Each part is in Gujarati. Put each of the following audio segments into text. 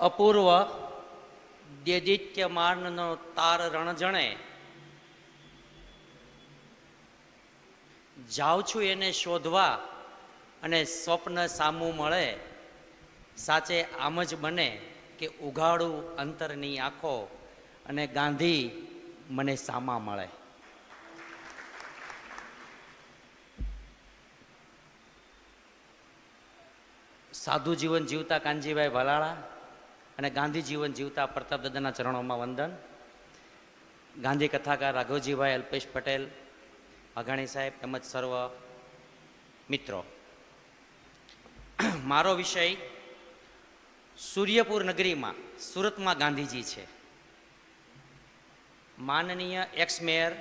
અપૂર્વ દેદિત્યમાનનો તાર રણજણે, જાઉં છું એને શોધવા અને સ્વપ્ન સામું મળે, સાચે આમ જ બને કે ઉઘાડું અંતરની આંખો અને ગાંધી મને સામા મળે. સાધુ જીવન જીવતા કાનજીભાઈ ભલાળા અને ગાંધી જીવન જીવતા પ્રતાપ દાદાના ચરણોમાં વંદન. ગાંધી કથાકાર રાઘવજીભાઈ અલ્પેશ પટેલ, અઘાણી સાહેબ તેમજ સર્વ મિત્રો. મારો વિષય સૂર્યપુર નગરીમાં સુરતમાં ગાંધીજી છે. માનનીય એક્સ મેયર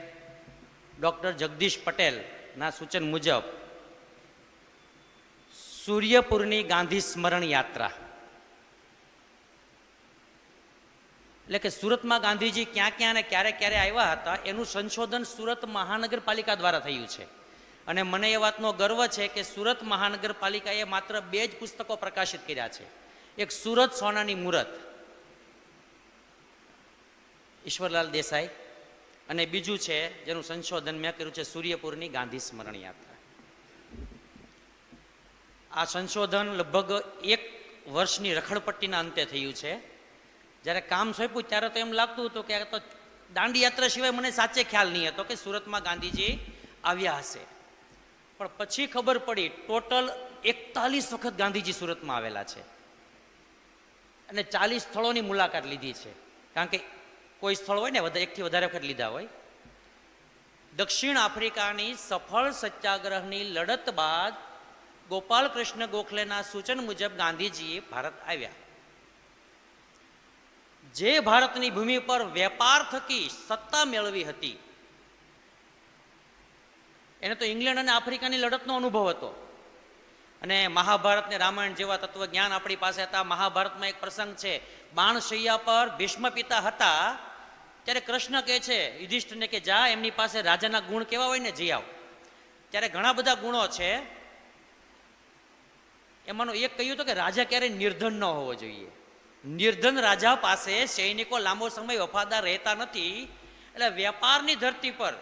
ડૉક્ટર જગદીશ પટેલના સૂચન મુજબ સૂર્યપુરની ગાંધી સ્મરણ યાત્રા. એટલે કે સુરતમાં ગાંધીજી ક્યાં ક્યાં અને ક્યારે ક્યારે આવ્યા હતા, એનું સંશોધન સુરત મહાનગરપાલિકા દ્વારા થયું છે. અને મને એ વાતનો ગર્વ છે કે સુરત મહાનગરપાલિકાએ માત્ર બે જ પુસ્તકો પ્રકાશિત કર્યા છે. એક સુરત સોનાની મુરત, ઈશ્વરલાલ દેસાઈ, અને બીજું છે, જેનું સંશોધન મેં કર્યું છે સૂર્યપુરની ગાંધી સ્મરણ યાત્રા. આ સંશોધન લગભગ એક વર્ષની રખડપટ્ટીના અંતે થયું છે. જ્યારે કામ સોંપ્યું ત્યારે તો એમ લાગતું હતું કે તો દાંડી યાત્રા સિવાય મને સાચે ખ્યાલ નહીં હતો કે સુરતમાં ગાંધીજી આવ્યા હશે. પણ પછી ખબર પડી, ટોટલ એકતાલીસ વખત ગાંધીજી સુરતમાં આવેલા છે. અને ચાલીસ સ્થળોની મુલાકાત લીધી છે. કારણ કે કોઈ સ્થળ હોય ને એકથી વધારે વખત લીધા હોય. દક્ષિણ આફ્રિકાની સફળ સત્યાગ્રહની લડત બાદ ગોપાલ કૃષ્ણ ગોખલેના સૂચન મુજબ ગાંધીજી ભારત આવ્યા. જે ભારતની ભૂમિ પર વેપાર થકી સત્તા મેળવી હતી. એને તો ઇંગ્લેન્ડ અને આફ્રિકાની લડતનો અનુભવ હતો. અને મહાભારત ને રામાયણ જેવા તત્વજ્ઞાન આપણી પાસે હતા. મહાભારતમાં એક પ્રસંગ છે બાણશૈયા પર ભીષ્મ પિતા હતા. ત્યારે કૃષ્ણ કહે છે યુધિષ્ઠને કે જા, એમની પાસે રાજાના ગુણ કેવા હોય ને, જઈ આવ. ત્યારે ઘણા બધા ગુણો છે. એમાંનું એક કહ્યું હતું કે રાજા ક્યારેય નિર્ધન ન હોવો જોઈએ. નિર્ધન રાજા પાસે સૈનિકો લાંબો સમય વફાદાર રહેતા નથી. એટલે વેપારની ધરતી પર,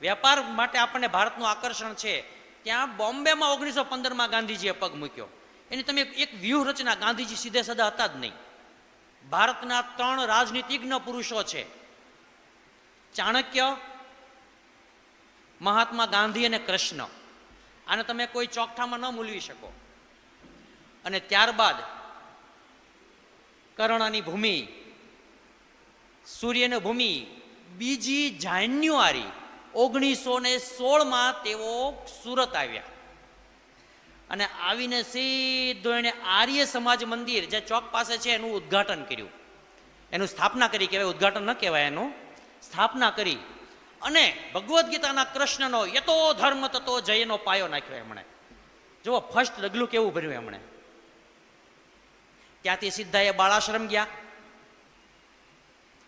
વેપાર માટે આપણને ભારતનું આકર્ષણ છે. ત્યાં બોમ્બેમાં ઓગણીસો પંદરમાં ગાંધીજીએ પગ મૂક્યો. એની તમે એક વ્યૂહરચના ગાંધીજી સીધે સદા હતા જ નહીં. ભારતના ત્રણ રાજનીતિજ્ઞ પુરુષો છે. ચાણક્ય, મહાત્મા ગાંધી અને કૃષ્ણ. આને તમે કોઈ ચોકઠામાં ન મૂલવી શકો. અને ત્યારબાદ કરણાની ભૂમિ, સૂર્યની ભૂમિ, બીજી જાન્યુઆરી ઓગણીસો ને સોળમાં તેઓ સુરત આવ્યા. અને આવીને સીધો એણે આર્ય સમાજ મંદિર જે ચોક પાસે છે એનું ઉદ્ઘાટન કર્યું. એનું સ્થાપના કરી કહેવાય, ઉદ્ઘાટન ન કહેવાય એનું. સ્થાપના કરી અને ભગવદ્ ગીતાના કૃષ્ણનો યતો ધર્મ તતો જયનો પાયો નાખ્યો એમણે. જુઓ ફર્સ્ટ ડગલું કેવું ભર્યું એમણે. ત્યાંથી સીધા એ બાળાશ્રમ ગયા.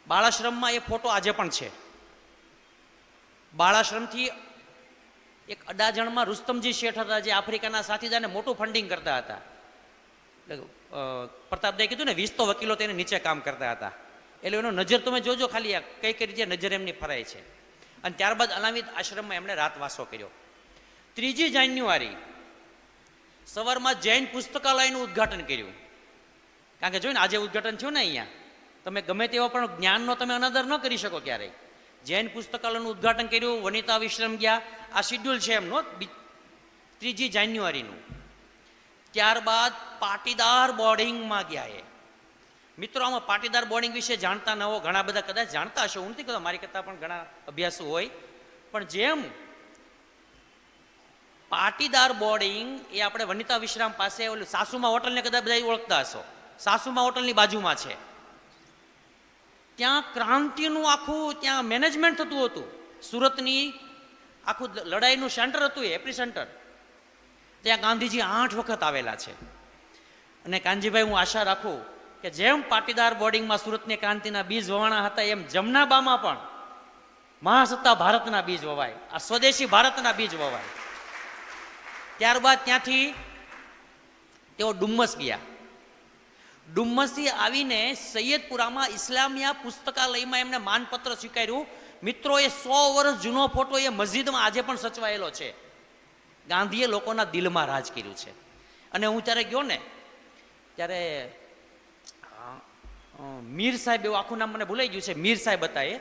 બાળાશ્રમમાં એ ફોટો આજે પણ છે. બાળાશ્રમથી એક અડાજણમાં રુસ્તમજી શેઠ હતા જે આફ્રિકાના સાથીદારને મોટું ફંડિંગ કરતા હતા. એટલે, કીધું ને વીસ તો વકીલો તેને નીચે કામ કરતા હતા. એટલે એનો નજર તમે જોજો ખાલી કઈ કઈ રીતે નજર એમની ફરાય છે. અને ત્યારબાદ અનામિત આશ્રમમાં એમણે રાતવાસો કર્યો. ત્રીજી જાન્યુઆરી સવારમાં જૈન પુસ્તકાલયનું ઉદ્ઘાટન કર્યું. કારણ કે જોઈને આજે ઉદ્ઘાટન થયું ને અહીંયા. તમે ગમે તેવા પણ જ્ઞાનનો તમે અનાદર ન કરી શકો ક્યારેય. જૈન પુસ્તકાલયનું ઉદ્ઘાટન કર્યું, વનિતા વિશ્રમ ગયા. આ શિડ્યુલ છે એમનો ત્રીજી જાન્યુઆરીનું. ત્યારબાદ પાટીદાર બોર્ડિંગમાં ગયા એ. મિત્રો, આમાં પાટીદાર બોર્ડિંગ વિશે જાણતા ન હો, ઘણા બધા કદાચ જાણતા હશો હું નથી કહેતો મારી કરતાં પણ ઘણા અભ્યાસો હોય. પણ જેમ પાટીદાર બોર્ડિંગ એ આપણે વનિતા વિશ્રામ પાસે ઓલું સાસુમાં હોટલને કદાચ બધા ઓળખતા હશો. સાસુમા હોટલની બાજુમાં છે. ત્યાં ક્રાંતિનું આખું ત્યાં મેનેજમેન્ટ થતું હતું. સુરતની આખું લડાઈનું સેન્ટર હતું એ એપ્રી સેન્ટર. ત્યાં ગાંધીજી આઠ વખત આવેલા છે. અને કાનજીભાઈ, હું આશા રાખું કે જેમ પાટીદાર બોર્ડિંગમાં સુરતની ક્રાંતિના બીજ વવાણા હતા, એમ જમનાબામાં પણ મહાસત્તા ભારતના બીજ વવાય, આ સ્વદેશી ભારતના બીજ વવાય. ત્યારબાદ ત્યાંથી તેઓ ડુમ્મસ ગયા. ડુમ્મસથી આવીને સૈયદપુરામાં ઇસ્લામિયા પુસ્તકાલયમાં એમને માનપત્ર સ્વીકાર્યું. મિત્રો એ સો વર્ષ જૂનો ફોટો એ મસ્જિદમાં આજે પણ સચવાયેલો છે. ગાંધીએ લોકોના દિલમાં રાજ કર્યું છે. અને હું ત્યારે ગયો ને, ત્યારે મીર સાહેબ એવું આખું નામ મને ભૂલાઈ ગયું છે, મીર સાહેબ હતા એ.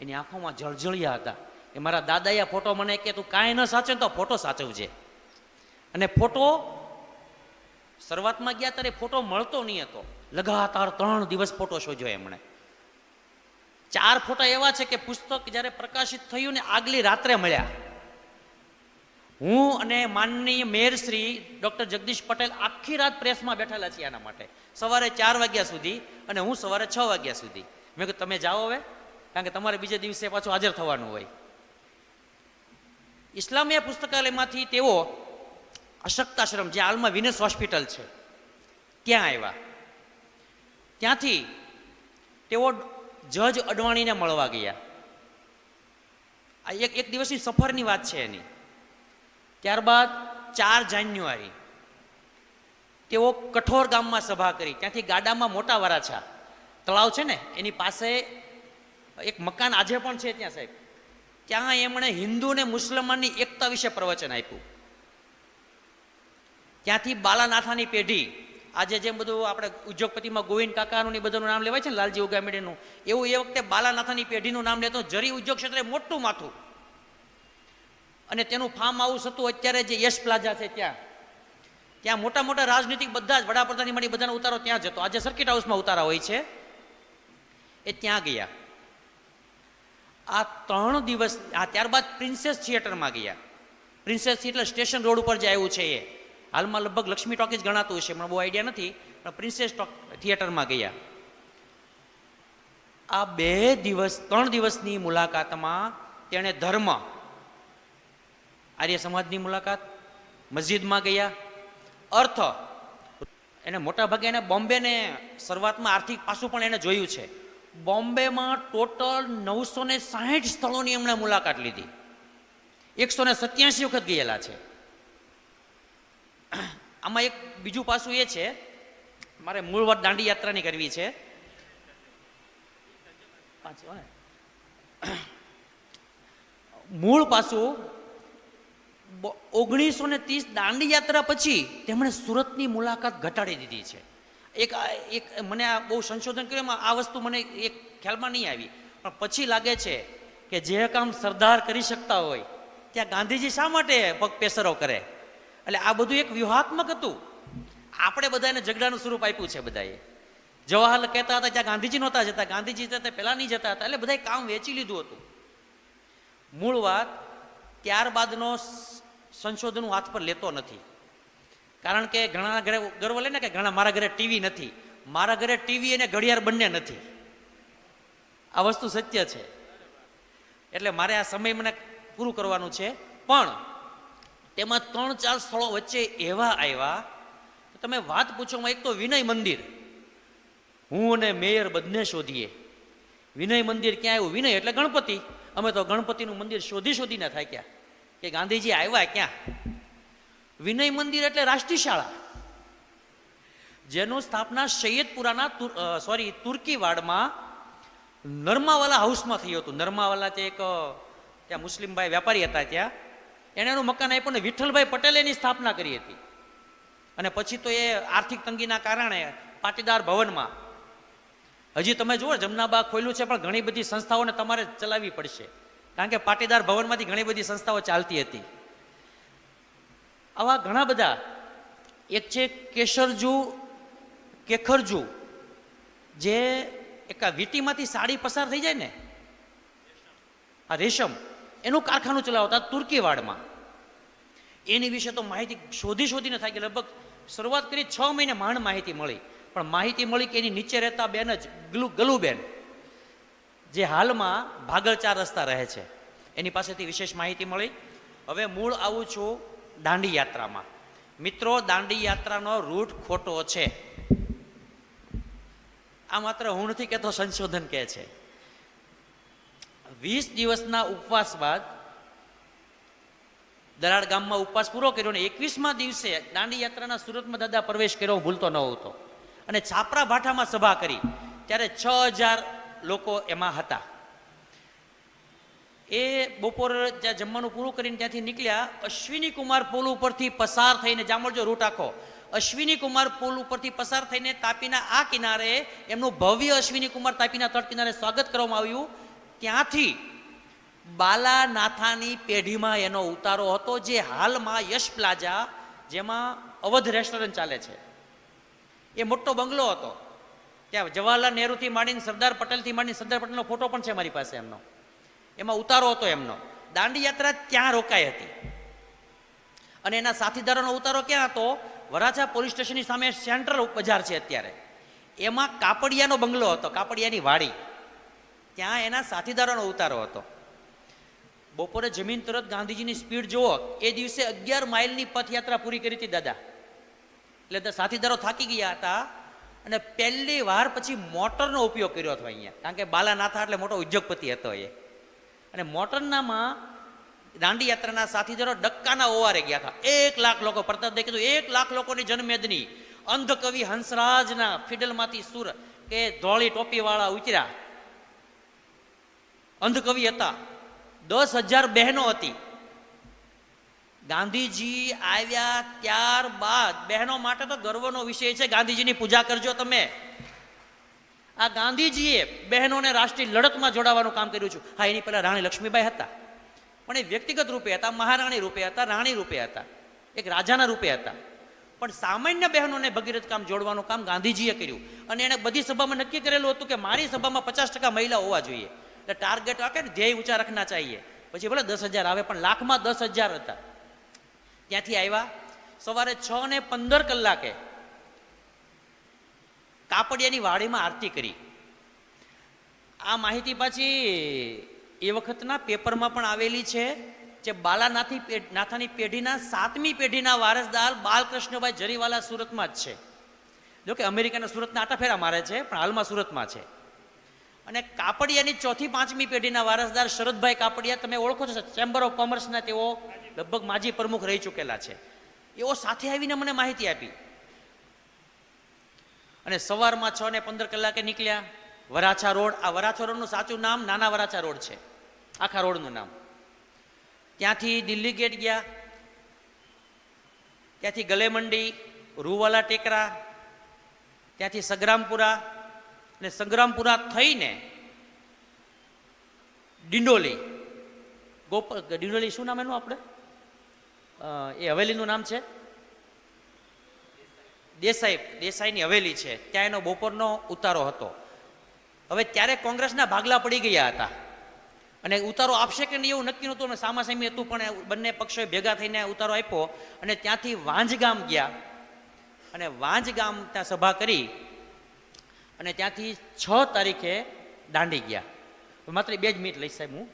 એની આંખોમાં જળજળિયા હતા. એ મારા દાદાએ ફોટો મને કે, તું કાંઈ ન સાચવે તો ફોટો સાચવજે. અને ફોટો, શરૂઆતમાં ગયા ત્યારે ફોટો મળતો નહીં હતો. લગાતાર ત્રણ દિવસ ફોટો શોધ્યો એમણે. ચાર ફોટા એવા છે કે પુસ્તક જ્યારે પ્રકાશિત થયું ને આગલી રાત્રે મળ્યા. હું અને માનનીય મેયર શ્રી ડૉક્ટર જગદીશ પટેલ આખી રાત પ્રેસમાં બેઠેલા છીએ આના માટે. સવારે ચાર વાગ્યા સુધી અને હું સવારે છ વાગ્યા સુધી. મેં કહ્યું તમે જાઓ હવે, કારણ કે તમારે બીજે દિવસે પાછું હાજર થવાનું હોય. ઇસ્લામિયા પુસ્તકાલયમાંથી તેઓ અશક્તાશ્રમ, જે હાલમાં વિનસ હોસ્પિટલ છે ત્યાં આવ્યા? ત્યાંથી તેઓ જજ અડવાણીને મળવા ગયા. આ એક એક દિવસની સફરની વાત છે એની. ત્યારબાદ ચાર જાન્યુઆરી તેઓ કઠોર ગામમાં સભા કરી. ત્યાંથી ગાડામાં મોટા વરાછા તળાવ છે ને, એની પાસે એક મકાન આજે પણ છે ત્યાં સાહેબ. ત્યાં એમણે હિન્દુ ને મુસલમાનની એકતા વિશે પ્રવચન આપ્યું. ત્યાંથી બાલાનાથાની પેઢી આજે જેમ બધું આપણે ઉદ્યોગપતિમાં ગોવિંદ કાકાનું એ બધાનું નામ લેવાય છે ને, લાલજી ઉગામેડીનું એવું એ વખતે બાલાનાથાની પેઢીનું નામ લેતો, જરી ઉદ્યોગ ક્ષેત્રે મોટું માથું. અને તેનું ફાર્મ હાઉસ હતું અત્યારે જે યશ પ્લાઝા છે ત્યાં. ત્યાં મોટા મોટા રાજનીતિક બધા જ વડાપ્રધાનની મળી બધાનો ઉતારો ત્યાં જતો આજે સર્કિટ હાઉસમાં ઉતારા હોય છે. એ ત્યાં ગયા. આ ત્રણ દિવસ, આ ત્યારબાદ પ્રિન્સેસ થિયેટરમાં ગયા. પ્રિન્સેસ થિયેટર સ્ટેશન રોડ ઉપર જે આવ્યું છે એ. હાલમાં લગભગ લક્ષ્મી ટોકીઝ ગણાતું હશે મને બહુ આઈડિયા નથી, પણ પ્રિન્સેસ ટોક થિયેટરમાં ગયા. આ બે દિવસ, ત્રણ દિવસની મુલાકાતમાં તેણે ધર્મ, આર્ય સમાજની મુલાકાત, મસ્જિદમાં ગયા, અર્થ, એને મોટા ભાગે એને બોમ્બેને શરૂઆતમાં આર્થિક પાસું પણ એને જોયું છે. બોમ્બેમાં ટોટલ નવસો ને સાહીઠ સ્થળોની એમણે મુલાકાત લીધી. એકસો ને સત્યાસી વખત ગયેલા છે. આમાં એક બીજું પાસું એ છે, મારે મૂળ વાત દાંડી યાત્રાની કરવી છે? મૂળ પાસું ઓગણીસો ને ત્રીસ દાંડી યાત્રા પછી તેમણે સુરતની મુલાકાત ઘટાડી દીધી છે. એક એક મને આ બહુ સંશોધન કર્યું, એમાં આ વસ્તુ મને એક ખ્યાલમાં નહીં આવી. પણ પછી લાગે છે કે જે કામ સરદાર કરી શકતા હોય, ત્યાં ગાંધીજી શા માટે પગ પેસરો કરે? એટલે આ બધું એક વ્યૂહાત્મક હતું. આપણે બધાને ઝઘડાનું સ્વરૂપ આપ્યું છે બધાએ. જવાહરલાલ કહેતા હતા ત્યાં ગાંધીજી નહોતા જતા, ગાંધીજી જતા પહેલા નહીં જતા હતા, એટલે બધાએ કામ વેચી લીધું હતું. મૂળ વાત ત્યારબાદનો સંશોધન હું હાથ પર લેતો નથી. કારણ કે ઘણા ઘરે ગર્વ લે ને કે ઘણા મારા ઘરે ટીવી નથી. મારા ઘરે ટીવી અને ઘડિયાળ બંને નથી. આ વસ્તુ સત્ય છે. એટલે મારે આ સમય મને પૂરું કરવાનું છે. પણ તેમાં ત્રણ ચાર સ્થળો વચ્ચે એવા આવ્યા તમે વાત પૂછોમાં એક તો વિનય મંદિર. હું અને મેયર બંને શોધીએ. વિનય મંદિર ક્યાં આવ્યું? વિનય એટલે ગણપતિ. અમે તો ગણપતિનું મંદિર શોધી શોધીને થાક્યા કે ગાંધીજી આવ્યા ક્યાં? વિનય મંદિર એટલે રાષ્ટ્રીય શાળા. જેનું સ્થાપના સૈયદપુરાના સોરી તુર્કીવાડમાં નર્માવાલા હાઉસમાં થયું હતું. નર્માવાલા તે એક ત્યાં ત્યાં મુસ્લિમભાઈ વેપારી હતા ત્યાં. એણે એનું મકાન આપ્યું ને વિઠ્ઠલભાઈ પટેલે એની સ્થાપના કરી હતી. અને પછી તો એ આર્થિક તંગીના કારણે પાટીદાર ભવનમાં. હજી તમે જુઓ જમનાબા ખોલ્યું છે, પણ ઘણી બધી સંસ્થાઓને તમારે ચલાવવી પડશે. કારણ કે પાટીદાર ભવનમાંથી ઘણી બધી સંસ્થાઓ ચાલતી હતી. આવા ઘણા બધા, એક છે કેસરજુ કેખરજુ, જે એક આ વીટીમાંથી સાડી પસાર થઈ જાય ને? આ રેશમ. એનું કારખાનું ચલાવતા તુર્કીવાડમાં. એની વિશે તો માહિતી શોધી શોધીને થાય કે લગભગ શરૂઆત કરી છ મહિને માંડ માહિતી મળી. પણ માહિતી મળી કે એની નીચે રહેતા બેન જ ગલુ, ગલુબેન. જે હાલમાં ભાગળ ચાર રસ્તા રહે છે. એની પાસેથી વિશેષ માહિતી મળી. હવે મૂળ આવું છું દાંડી યાત્રામાં. મિત્રો, દાંડી યાત્રાનો રૂટ ખોટો છે. આ માત્ર હું નથી કહેતો, સંશોધન કહે છે. વીસ દિવસના ઉપવાસ બાદ દરાડ ગામમાં ઉપવાસ પૂરો કર્યો ને એકવીસમા દિવસે દાંડી યાત્રાના સુરતમાં દાદા પ્રવેશ કર્યો ભૂલતો ન હતો. અને છાપરા ભાઠામાં સભા કરી. ત્યારે છ હજાર લોકો એમાં હતા. એ બપોર જ્યાં જમવાનું પૂરું કરીને ત્યાંથી નીકળ્યા, અશ્વિની કુમાર પુલ ઉપરથી પસાર થઈને જામળજો રૂટ આખો. અશ્વિની કુમાર પુલ ઉપરથી પસાર થઈને તાપીના આ કિનારે એમનું ભવ્ય અશ્વિની કુમાર તાપીના તટ કિનારે સ્વાગત કરવામાં આવ્યું. ત્યાંથી બાલાનાથાની પેઢીમાં એનો ઉતારો હતો, જે હાલમાં યશ પ્લાઝા, જેમાં અવધ રેસ્ટોરન્ટ ચાલે છે. એ મોટો બંગલો હતો. ત્યાં જવાહરલાલ નહેરુથી માંડીને સરદાર પટેલથી માંડીને સરદાર પટેલનો ફોટો પણ છે મારી પાસે એમનો. એમાં ઉતારો હતો એમનો. દાંડી યાત્રા ત્યાં રોકાઈ હતી. અને એના સાથીદારોનો ઉતારો ક્યાં હતો? વરાછા પોલીસ સ્ટેશનની સામે સેન્ટ્રલ બજાર છે અત્યારે. એમાં કાપડિયાનો બંગલો હતો, કાપડિયાની વાડી. ત્યાં એના સાથીદારોનો ઉતારો હતો. બપોરે જમીન તરત ગાંધીજીની સ્પીડ જુઓ. એ દિવસે અગિયાર માઇલની પથયાત્રા પૂરી કરી હતી દાદા. એટલે સાથીદારો થાકી ગયા હતા અને પહેલી વાર પછી મોટરનો ઉપયોગ કર્યો હતો અહીંયા. કારણ કે બાલાનાથા એટલે મોટો ઉદ્યોગપતિ હતો એ. અને મોટરનામાં દાંડી યાત્રાના સાથીદારો ડક્કાના ઓવારે ગયા હતા. એક લાખ લોકો પ્રતાપભાઈ કીધું, એક લાખ લોકોની જન્મેદની અંધકવિ હંસરાજના ફિડલમાંથી સુર કે ધોળી ટોપીવાળા ઉતર્યા. અંધકવિ હતા. દસ હજાર બહેનો હતી. ગાંધીજી આવ્યા ત્યારબાદ, બહેનો માટે તો ગર્વનો વિષય છે, ગાંધીજીની પૂજા કરજો તમે. આ ગાંધીજીએ બહેનોને રાષ્ટ્રીય લડતમાં જોડાવાનું કામ કર્યું છે. હા, એની પહેલા રાણી લક્ષ્મીબાઈ હતા. પણ એ વ્યક્તિગત રૂપે હતા, મહારાણી રૂપે હતા, રાણી રૂપે હતા, એક રાજાના રૂપે હતા. પણ સામાન્ય બહેનોને ભગીરથ કામ જોડવાનું કામ ગાંધીજીએ કર્યું. અને એણે બધી સભામાં નક્કી કરેલું હતું કે મારી સભામાં પચાસ ટકા મહિલા હોવા જોઈએ. એટલે ટાર્ગેટ રાખે ને ધ્યેય ઊંચા રાખના ચાહીએ. પછી ભલે દસ હજાર આવે, પણ લાખમાં દસ હજાર હતા. ત્યાંથી આવ્યા. સવારે છ ને પંદર કલાકે કાપડિયાની વાડીમાં આરતી કરી. આ માહિતી પાછી એ વખતના પેપરમાં પણ આવેલી છે જે બાલાનાથી નાથાની પેઢીના સાતમી પેઢીના વારસદાર બાલકૃષ્ણભાઈ જરીવાલા સુરતમાં જ છે. જોકે અમેરિકાના સુરતના આટા ફેરા મારે છે, પણ હાલમાં સુરતમાં છે. અને કાપડિયાની ચોથી પાંચમી પેઢીના વારસદાર શરદભાઈ કાપડિયા, તમે ઓળખો છો ચેમ્બર ઓફ કોમર્સના તેઓ લગભગ માજી પ્રમુખ રહી ચૂકેલા છે. એઓ સાથે આવીને મને માહિતી આપી. અને સવારમાં છ ને પંદર કલાકે નીકળ્યા. વરાછા રોડ, આ વરાછા રોડનું સાચું નામ નાના વરાછા રોડ છે. આખા રોડનું નામ. ત્યાંથી દિલ્હી ગેટ ગયા. ત્યાંથી ગલેમંડી, રૂવાલા ટેકરા, ત્યાંથી સંગ્રામપુરા અને સંગ્રામપુરા થઈને ડિંડોલી. ગોપ, ડિંડોલી શું નામ એનું આપણે? એ હવેલીનું નામ છે? દેસાઈ, દેસાઈની હવેલી છે. ત્યાં એનો બપોરનો ઉતારો હતો. હવે ત્યારે કોંગ્રેસના ભાગલા પડી ગયા હતા. અને ઉતારો આપશે કે નહીં એવું નક્કી નહોતું અને સામાસામી હતું, પણ બંને પક્ષોએ ભેગા થઈને ઉતારો આપ્યો અને ત્યાંથી વાંજ ગામ ગયા. અને વાંજ ત્યાં સભા કરી. અને ત્યાંથી છ તારીખે દાંડી ગયા. માત્ર બે જ મિનિટ લઈશ સાહેબ હું.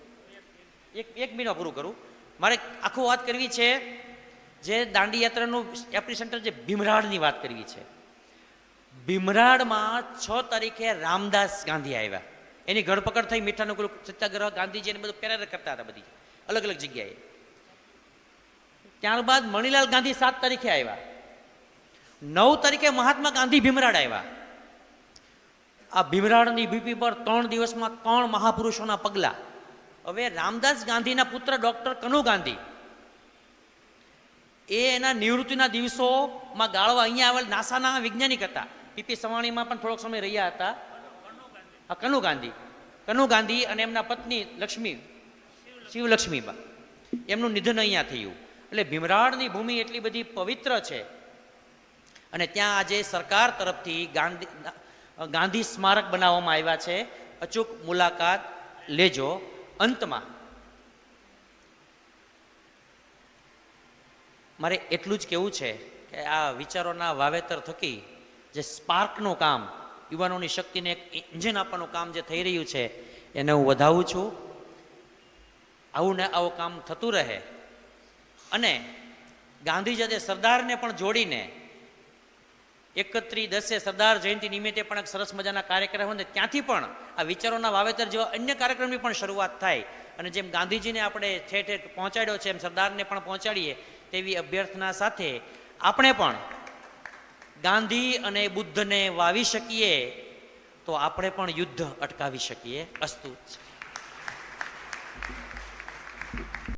એક એક મિનિટમાં પૂરું કરું. મારે આખું વાત કરવી છે જે દાંડી યાત્રાનું એપ્રી સેન્ટર જે ભીમરાડની વાત કરવી છે. ભીમરાડમાં છ તારીખે રામદાસ ગાંધી આવ્યા. એની ધરપકડ થઈ મીઠાનું કુલ સત્યાગ્રહ, ગાંધીજી બધું પેરેર કરતા હતા બધી. અલગ અલગ જગ્યાએ. ત્યારબાદ મણિલાલ ગાંધી સાત તારીખે આવ્યા. નવ તારીખે મહાત્મા ગાંધી ભીમરાડ આવ્યા. આ ભીમરાળની બીપી પર ત્રણ દિવસમાં ત્રણ મહાપુરુષોના પગલા. હવે રામદાસ ગાંધીના પુત્ર ડોક્ટર કનુ ગાંધી, એ એના નિવૃત્તિના દિવસોમાં ગાળવા અહીંયા આવેલ નાસાના વૈજ્ઞાનિક હતા. પીપી સવાણીમાં પણ થોડોક સમય રહ્યા હતા. હા, કનુ ગાંધી. કનુ ગાંધી અને એમના પત્ની લક્ષ્મી શિવલક્ષ્મીબા એમનું નિધન અહીંયા થયું. એટલે ભીમરાળની ભૂમિ એટલી બધી પવિત્ર છે. અને ત્યાં આજે સરકાર તરફથી ગાંધી ગાંધી સ્મારક બનાવવામાં આવ્યા છે. અચૂક મુલાકાત લેજો અંતમાં. મારે એટલું જ કહેવું છે કે આ વિચારોના વાવેતર થકી જે સ્પાર્કનું કામ, યુવાનોની શક્તિને એક ઇન્જિન આપવાનું કામ જે થઈ રહ્યું છે, એને હું વધાવું છું. આવું ને આવું કામ થતું રહે. અને ગાંધીજી સરદારને પણ જોડીને એકત્રી દસે સરદાર જયંતિ નિમિત્તે પણ એક સરસ મજાના કાર્યક્રમ હોય ને ત્યાંથી પણ આ વિચારોના વાવેતર જેવા અન્ય કાર્યક્રમની પણ શરૂઆત થાય. અને જેમ ગાંધીજીને આપણે ઠેર ઠેર પહોંચાડ્યો છે, એમ સરદારને પણ પહોંચાડીએ, તેવી અભ્યર્થના સાથે આપણે પણ ગાંધી અને બુદ્ધને વાવી શકીએ, તો આપણે પણ યુદ્ધ અટકાવી શકીએ. અસ્તુ